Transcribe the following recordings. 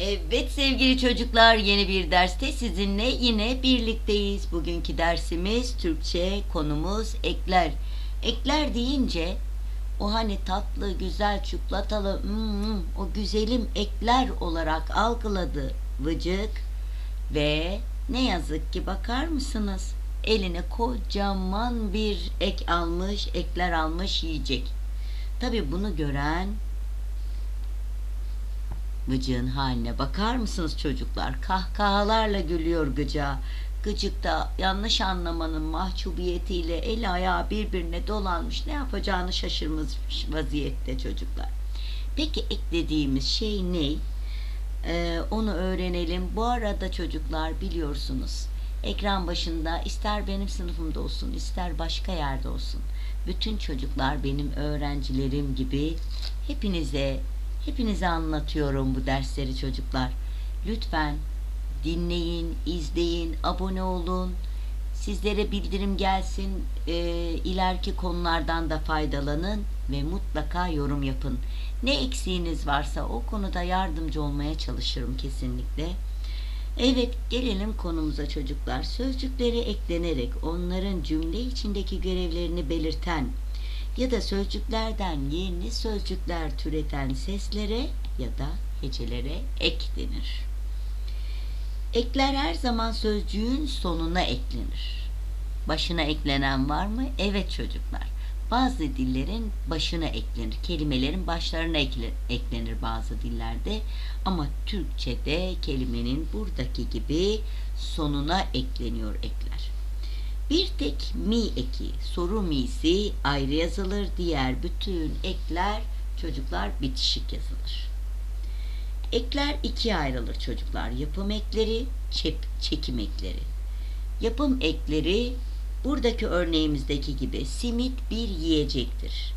Evet sevgili çocuklar yeni bir derste sizinle yine birlikteyiz. Bugünkü dersimiz Türkçe konumuz ekler. Ekler deyince o hani tatlı, güzel, çikolatalı, hmm, o güzelim ekler olarak algıladı Vıcık ve ne yazık ki bakar mısınız? Eline kocaman bir ek almış, ekler almış yiyecek. Tabi bunu gören Gıcığın haline bakar mısınız çocuklar? Kahkahalarla gülüyor gıca. Gıcık da yanlış anlamanın mahcubiyetiyle eli ayağı birbirine dolanmış ne yapacağını şaşırmış vaziyette çocuklar. Peki eklediğimiz şey ne? Ee, onu öğrenelim. Bu arada çocuklar biliyorsunuz ekran başında ister benim sınıfımda olsun ister başka yerde olsun bütün çocuklar benim öğrencilerim gibi hepinize Hepinize anlatıyorum bu dersleri çocuklar. Lütfen dinleyin, izleyin, abone olun. Sizlere bildirim gelsin. E, ileriki konulardan da faydalanın ve mutlaka yorum yapın. Ne eksiğiniz varsa o konuda yardımcı olmaya çalışırım kesinlikle. Evet gelelim konumuza çocuklar. Sözcükleri eklenerek onların cümle içindeki görevlerini belirten ya da sözcüklerden yeni sözcükler türeten seslere ya da hecelere ek denir. Ekler her zaman sözcüğün sonuna eklenir. Başına eklenen var mı? Evet çocuklar. Bazı dillerin başına eklenir. Kelimelerin başlarına eklenir bazı dillerde. Ama Türkçe'de kelimenin buradaki gibi sonuna ekleniyor ekler. Bir tek mi eki, soru mi'si ayrı yazılır. Diğer bütün ekler çocuklar bitişik yazılır. Ekler ikiye ayrılır çocuklar. Yapım ekleri, çep, çekim ekleri. Yapım ekleri buradaki örneğimizdeki gibi simit bir yiyecektir.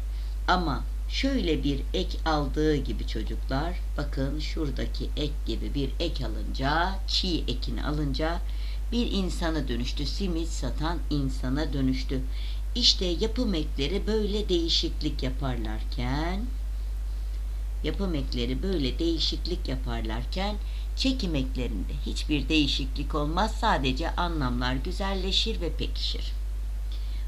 Ama şöyle bir ek aldığı gibi çocuklar bakın şuradaki ek gibi bir ek alınca çiğ ekini alınca bir insana dönüştü. Simit satan insana dönüştü. İşte yapım ekleri böyle değişiklik yaparlarken yapım ekleri böyle değişiklik yaparlarken çekim eklerinde hiçbir değişiklik olmaz. Sadece anlamlar güzelleşir ve pekişir.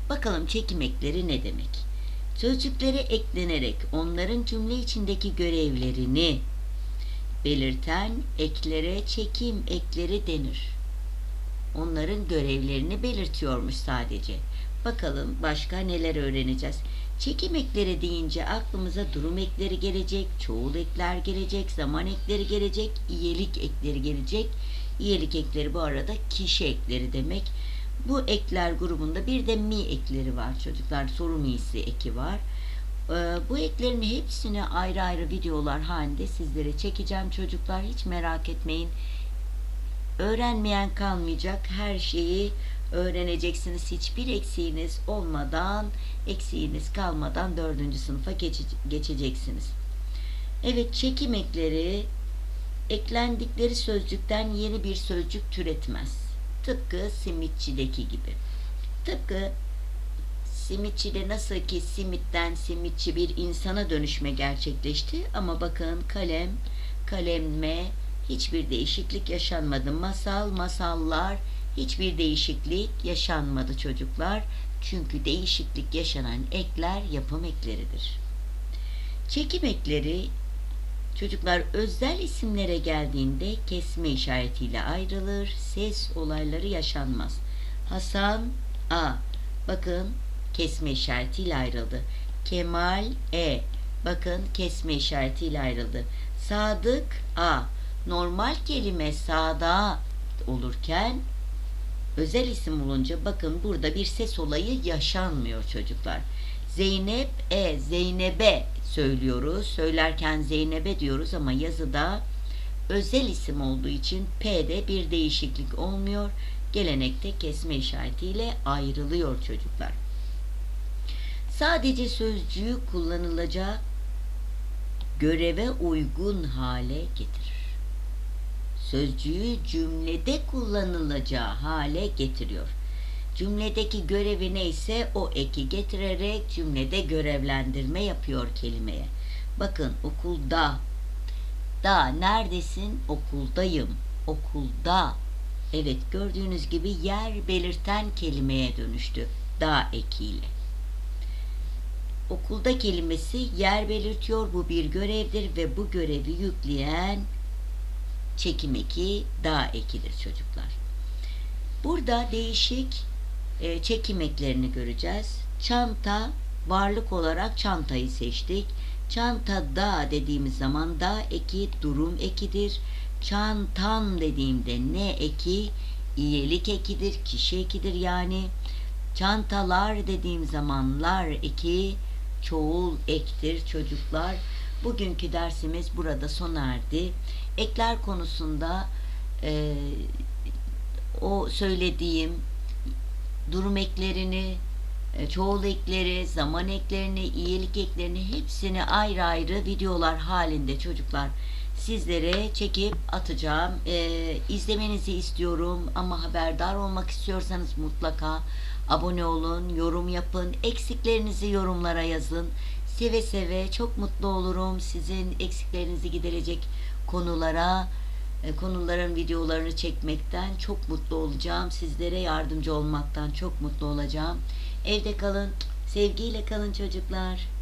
Bakalım çekim ekleri ne demek? Sözcüklere eklenerek onların cümle içindeki görevlerini belirten eklere çekim ekleri denir onların görevlerini belirtiyormuş sadece. Bakalım başka neler öğreneceğiz. Çekim ekleri deyince aklımıza durum ekleri gelecek, çoğul ekler gelecek, zaman ekleri gelecek, iyelik ekleri gelecek. İyelik ekleri bu arada kişi ekleri demek. Bu ekler grubunda bir de mi ekleri var çocuklar. Soru mi'si eki var. Ee, bu eklerin hepsini ayrı ayrı videolar halinde sizlere çekeceğim çocuklar. Hiç merak etmeyin. Öğrenmeyen kalmayacak. Her şeyi öğreneceksiniz. Hiçbir eksiğiniz olmadan, eksiğiniz kalmadan dördüncü sınıfa geçe geçeceksiniz. Evet, çekim ekleri eklendikleri sözcükten yeni bir sözcük türetmez. Tıpkı simitçideki gibi. Tıpkı simitçide nasıl ki simitten simitçi bir insana dönüşme gerçekleşti ama bakın kalem, kalemme, hiçbir değişiklik yaşanmadı. Masal, masallar hiçbir değişiklik yaşanmadı çocuklar. Çünkü değişiklik yaşanan ekler yapım ekleridir. Çekim ekleri çocuklar özel isimlere geldiğinde kesme işaretiyle ayrılır. Ses olayları yaşanmaz. Hasan A. Bakın kesme işaretiyle ayrıldı. Kemal E. Bakın kesme işaretiyle ayrıldı. Sadık A normal kelime sağda olurken özel isim olunca bakın burada bir ses olayı yaşanmıyor çocuklar. Zeynep e Zeynep'e söylüyoruz. Söylerken Zeynep'e diyoruz ama yazıda özel isim olduğu için P'de bir değişiklik olmuyor. Gelenekte kesme işaretiyle ayrılıyor çocuklar. Sadece sözcüğü kullanılacak göreve uygun hale getirir sözcüğü cümlede kullanılacağı hale getiriyor. Cümledeki görevi neyse o eki getirerek cümlede görevlendirme yapıyor kelimeye. Bakın okulda Da neredesin? Okuldayım. Okulda. Evet gördüğünüz gibi yer belirten kelimeye dönüştü. Da ekiyle. Okulda kelimesi yer belirtiyor. Bu bir görevdir ve bu görevi yükleyen çekim eki da ekidir çocuklar. Burada değişik e, çekim eklerini göreceğiz. Çanta varlık olarak çantayı seçtik. Çanta da dediğimiz zaman da eki durum ekidir. Çantam dediğimde ne eki? İyelik ekidir, kişi ekidir yani. Çantalar dediğim zamanlar eki çoğul ektir çocuklar. Bugünkü dersimiz burada sona erdi. Ekler konusunda e, o söylediğim durum eklerini, e, çoğul ekleri, zaman eklerini, iyilik eklerini hepsini ayrı ayrı videolar halinde çocuklar sizlere çekip atacağım. E, izlemenizi istiyorum ama haberdar olmak istiyorsanız mutlaka abone olun, yorum yapın, eksiklerinizi yorumlara yazın. Seve seve çok mutlu olurum sizin eksiklerinizi giderecek konulara e, konuların videolarını çekmekten çok mutlu olacağım. Sizlere yardımcı olmaktan çok mutlu olacağım. Evde kalın, sevgiyle kalın çocuklar.